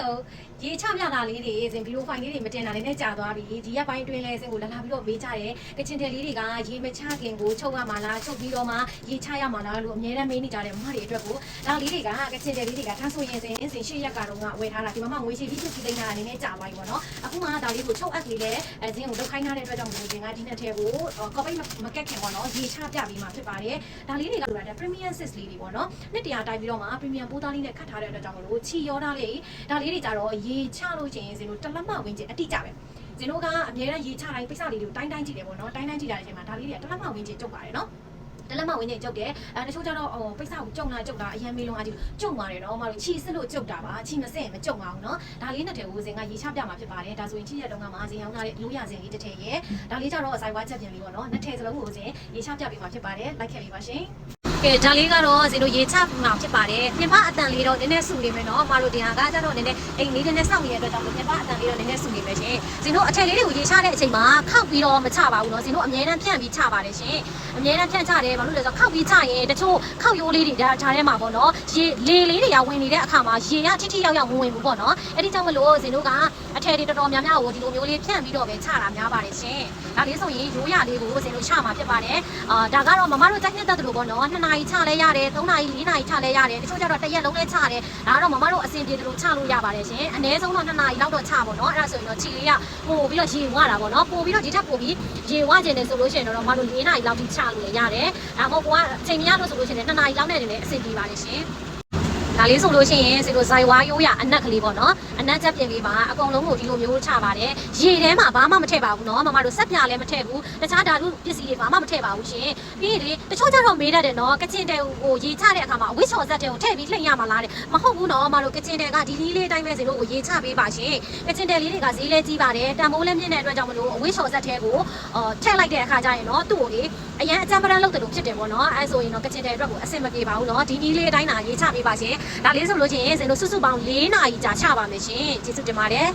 Hello ရေချပြတာလေးတွေစင်ဗီဒီယိုဖိုင်လေးတွေမတင်တာလေးနဲ့ကြာသွားပြီဒီရက်ပိုင်းအတွင်းလဲစင်ကိုလာလာပြီးတော့မေးကြတယ်ကချင်တယ်လေးတွေကရေမချခင်ကိုချုပ်ရမှာလားချုပ်ပြီးတော့မှရေချရမှာလားလို့အများနဲ့မေးနေကြတယ်မမတွေအတွက်ကိုဒါလေးတွေကကချင်တယ်လေးတွေကထားဆိုရင်စင်အင်းစင်ရှေ့ရက်ကတော့ကဝယ်ထားတာဒီမှာမှငွေချေပြီးချုပ်ပြီးသိမ်းထားတာလေးနဲ့ကြာသွားပြီပေါ့နော်အခုမှဒါလေးကိုချုပ်အပ်လေးလဲအဲစင်ကိုလောက်ခိုင်းထားတဲ့အတွက်ကြောင့်မို့စင်ကဒီနှစ်ထဲကိုကော်ပိတ်မကက်ခင်ပေါ့နော်ရေချပြပြီးမှဖြစ်ပါတယ်ဒါလေးတွေကလိုတာ premium sis လေးတွေပေါ့နော်နှစ်တရာတိုက်ပြီးတော့မှ premium ပိုးသားလေးနဲ့ခတ်ထားတဲ့အတွက်ကြောင့်မလို့ချီရောသားလေးဒါလေးတွေကြတော့ရေချလို့ချင်းစင်တို့တလက်မဝင်းကျင်အတိကြပဲစင်တို့ကအများနဲ့ရေချတိုင်းပိတ်စလေးတွေကိုတိုင်းတိုင်းကြည့်တယ်ပေါ့နော်တိုင်းတိုင်းကြည့်တာတဲ့အချိန်မှာဒါလေးတွေကတလက်မဝင်းကျင်ကျုပ်ပါတယ်နော်တလက်မဝင်းကျင်ကျုပ်တယ်အဲတချို့ကျတော့ဟိုပိတ်စကိုကျုံလာကျုပ်တာအရင်မေးလုံးအကြည့်ကျုံပါတယ်နော်မတို့ချီစစ်လို့ကျုပ်တာပါချီမစစ်ရင်မကျုံပါဘူးနော်ဒါလေးနှစ်ထည်ကိုစင်ကရေချပြမှာဖြစ်ပါတယ်ဒါဆိုရင်ချီရက်တုန်းကမှစင်ရောက်လာတဲ့ရိုးရစင်လေးတစ်ထည်ရဲ့ဒါလေးကျတော့ဇိုင်ဝါချက်ပြင်လေးပေါ့နော်နှစ်ထည်စလုံးကိုစင်ရေချပြပေးမှာဖြစ်ပါတယ်လိုက်ခဲ့လေးပါရှင် ကဲဒါလေးကတော့ဇင်တို့ရေချမှာဖြစ်ပါတယ်ပြင်ပအတန်လေးတော့နည်းနည်းဆူနေမယ်နော်အမတို့ဒီဟာကကျတော့နည်းနည်းအိမ်လေးနည်းနည်းစောင့်နေတဲ့အတွက်ကြောင့်ပြင်ပအတန်လေးတော့နည်းနည်းဆူနေမယ်ရှင်ဇင်တို့အထည်လေးတွေကိုရေချတဲ့အချိန်မှာခောက်ပြီးတော့မချပါဘူးနော်ဇင်တို့အမြဲတမ်းဖြန့်ပြီးချပါတယ်ရှင်အမြဲတမ်းဖြန့်ချတယ်ဘာလို့လဲဆိုတော့ခောက်ပြီးချရင်တချို့ခောက်ရိုးလေးတွေဒါခြားထဲမှာပေါ့နော်ရေလေလေးတွေကဝင်နေတဲ့အခါမှာရေကထိထိရောက်ရောက်မဝင်ဘူးပေါ့နော်အဲ့ဒီကြောင့်မလို့ဇင်တို့ကအထည်တွေတော်တော်များများကိုဒီလိုမျိုးလေးဖြန့်ပြီးတော့ပဲချတာများပါတယ်ရှင်ဒါလေးဆိုရင်ရိုးရလေးကိုဇင်တို့ချမှာဖြစ်ပါတယ်အာဒါကတော့မမတို့တိုက်နှစ်သက်တယ်လို့ပေါ့နော်2နာရီချလဲရတယ်3နာရီ4နာရီချလဲရတယ်တချို့ကျတော့တစ်ရက်လုံးလဲချတယ်ဒါကတော့မမတို့အဆင်ပြေတယ်လို့ချလို့ရပါတယ်ရှင်အနည်းဆုံးတော့2နာရီလောက်တော့ချပါတော့အဲ့ဒါဆိုရင်တော့ခြေလေးကပို့ပြီးတော့ရေဝတာပေါ့နော်ပို့ပြီးတော့ဒီထက်ပို့ပြီးရေဝကျင်တယ်ဆိုလို့ရှိရင်တော့မမတို့4နာရီလောက်ထိချလို့ရတယ်ဒါမှမဟုတ်ကအချိန်မရလို့ဆိုလို့ရှိရင်2နာရီလောက်နဲ့လည်းအဆင်ပြေပါတယ်ရှင် ဒါလေးဆိုလို့ရှိရင်စီလိုဇိုင်ဝါရိုးရအနက်ကလေးပေါ့နော်အနက်ချက်ပြင်လေးပါအကုန်လုံးကိုဒီလိုမျိုးချပါတယ်ရေထဲမှာဘာမှမထည့်ပါဘူးနော်မမတို့ဆက်ပြလည်းမထည့်ဘူးတခြားဓာတုပစ္စည်းတွေဘာမှမထည့်ပါဘူးရှင်ပြီးရင်လေတချို့ကျတော့မေးတတ်တယ်နော်ကချင်တဲကိုရေချတဲ့အခါမှာအဝိချော်ဇက်တဲကိုထည့်ပြီးလှိမ့်ရမှာလားတဲ့မဟုတ်ဘူးနော်မတို့ကချင်တဲကဒီနည်းလေးအတိုင်းပဲစီလို့ကိုရေချပေးပါရှင်ကချင်တဲလေးတွေကဈေးလဲကြီးပါတယ်တန်ဖိုးလည်းမြင့်တဲ့အတွက်ကြောင့်မလို့အဝိချော်ဇက်တဲကိုအော်ထည့်လိုက်တဲ့အခါကျရင်နော်သူ့ကိုလေအရန်အကြမ်းပရန်လုပ်တယ်လို့ဖြစ်တယ်ပေါ့နော်အဲဆိုရင်တော့ကချင်တဲအတွက်ကိုအဆင်မပြေပါဘူးနော်ဒီနည်းလေးအတိုင်းသာရေချပေးပါရှင်ဒါလေးဆိုလို့ချင်းစင်တို့စုစုပေါင်း၄နာရီကြာချပါမယ်ရှင်ကျေးဇူးတင်ပါတယ်